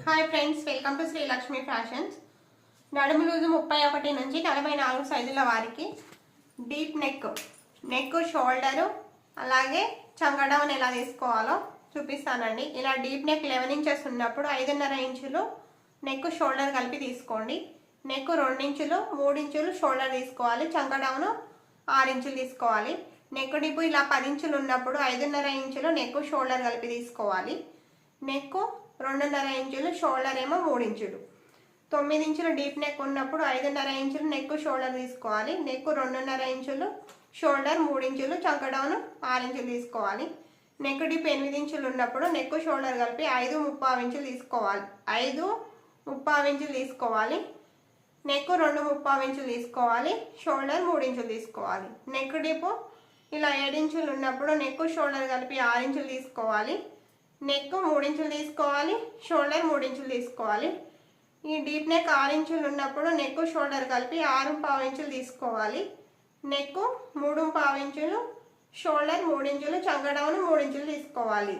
Hi friends welcome to Srilakshmi fashions నడుము loose ముప్పై ఒకటి నుంచి నలభై నాలుగు సైజుల వారికి డీప్ నెక్ నెక్ షోల్డరు అలాగే చంగడౌన్ ఎలా తీసుకోవాలో చూపిస్తానండి. ఇలా డీప్ నెక్ లెవెన్ ఇంచెస్ ఉన్నప్పుడు ఐదున్నర ఇంచులు నెక్ షోల్డర్ కలిపి తీసుకోండి. నెక్ రెండించులు ఇంచులు మూడు ఇంచులు షోల్డర్ తీసుకోవాలి. చంకడౌను ఆరు ఇంచులు తీసుకోవాలి. నెక్ డిపు ఇలా పది ఇంచులు ఉన్నప్పుడు ఐదున్నర ఇంచులు నెక్ షోల్డర్ కలిపి తీసుకోవాలి. నెక్ రెండున్నర ఇంచులు షోల్డర్ ఏమో మూడు ఇంచులు తొమ్మిది ఇంచులు డీప్ నెక్ ఉన్నప్పుడు ఐదున్నర ఇంచులు నెక్ షోల్డర్ తీసుకోవాలి. నెక్ రెండున్నర ఇంచులు షోల్డర్ మూడు ఇంచులు చంకడౌన్ ఆరు ఇంచులు తీసుకోవాలి. నెక్ డీప్ ఎనిమిది ఇంచులు ఉన్నప్పుడు నెక్ షోల్డర్ కలిపి ఐదు ముప్పావు ఇంచులు తీసుకోవాలి. ఐదు ముప్పావు ఇంచులు తీసుకోవాలి. నెక్ రెండు ముప్పావు ఇంచులు తీసుకోవాలి. షోల్డర్ మూడు ఇంచులు తీసుకోవాలి. నెక్ డీప్ ఇలా ఏడించులు ఉన్నప్పుడు నెక్ షోల్డర్ కలిపి ఆరు ఇంచులు తీసుకోవాలి. నెక్ మూడించులు తీసుకోవాలి షోల్డర్ మూడించులు తీసుకోవాలి. ఈ డీప్ నెక్ ఆరు ఇంచులు ఉన్నప్పుడు నెక్ షోల్డర్ కలిపి ఆరు పావు ఇంచులు తీసుకోవాలి. నెక్ మూడు పావు ఇంచులు షోల్డర్ మూడించులు చంగడౌన్ మూడించులు తీసుకోవాలి.